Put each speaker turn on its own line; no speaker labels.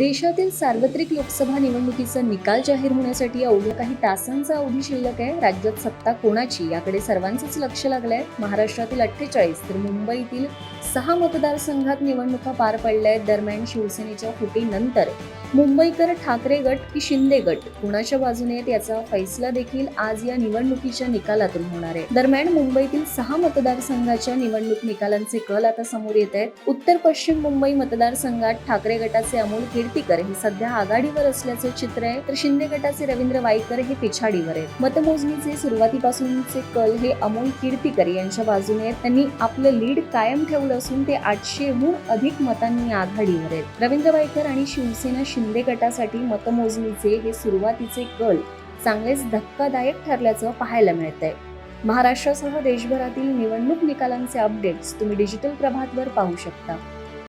देशातील सार्वत्रिक लोकसभा निवडणुकीचा निकाल जाहीर होण्यासाठी अवघ्या काही तासांचा अवधी शिल्लक आहे. राज्यात सत्ता कोणाची याकडे सर्वांचंच लक्ष लागलंय. महाराष्ट्रातील अठ्ठेचाळीस तर मुंबईतील सहा मतदारसंघात निवडणुका पार पडल्या आहेत. दरम्यान शिवसेनेच्या फुटीनंतर मुंबईकर ठाकरे गट की शिंदे गट कुणाच्या बाजूने आहेत याचा फैसला देखील आज या निवडणुकीच्या निकालातून होणार आहे. दरम्यान मुंबईतील सहा मतदारसंघाच्या निवडणूक निकालांचे कल आता समोर येत आहेत. उत्तर पश्चिम मुंबई मतदारसंघात ठाकरे गटाचे अमोल कीर्तीकर हे सध्या आघाडीवर असल्याचे चित्र आहे. तर शिंदे गटाचे रवींद्र वाईकर हे पिछाडीवर आहेत. मतमोजणीचे सुरुवातीपासूनचे कल हे अमोल कीर्तीकर यांच्या बाजूने आहेत. त्यांनी आपलं लीड कायम ठेवलं असून ते आठशेहून अधिक मतांनी आघाडीवर आहेत. रवींद्र वाईकर आणि शिवसेना शिंदे गटासाठी मतमोजणीचे हे सुरुवातीचे कल चांगलेच धक्कादायक ठरल्याचं पाहायला मिळत आहे महाराष्ट्रासह देशभरातील निवडणूक निकालांचे अपडेट्स तुम्ही डिजिटल प्रभातवर पाहू शकता.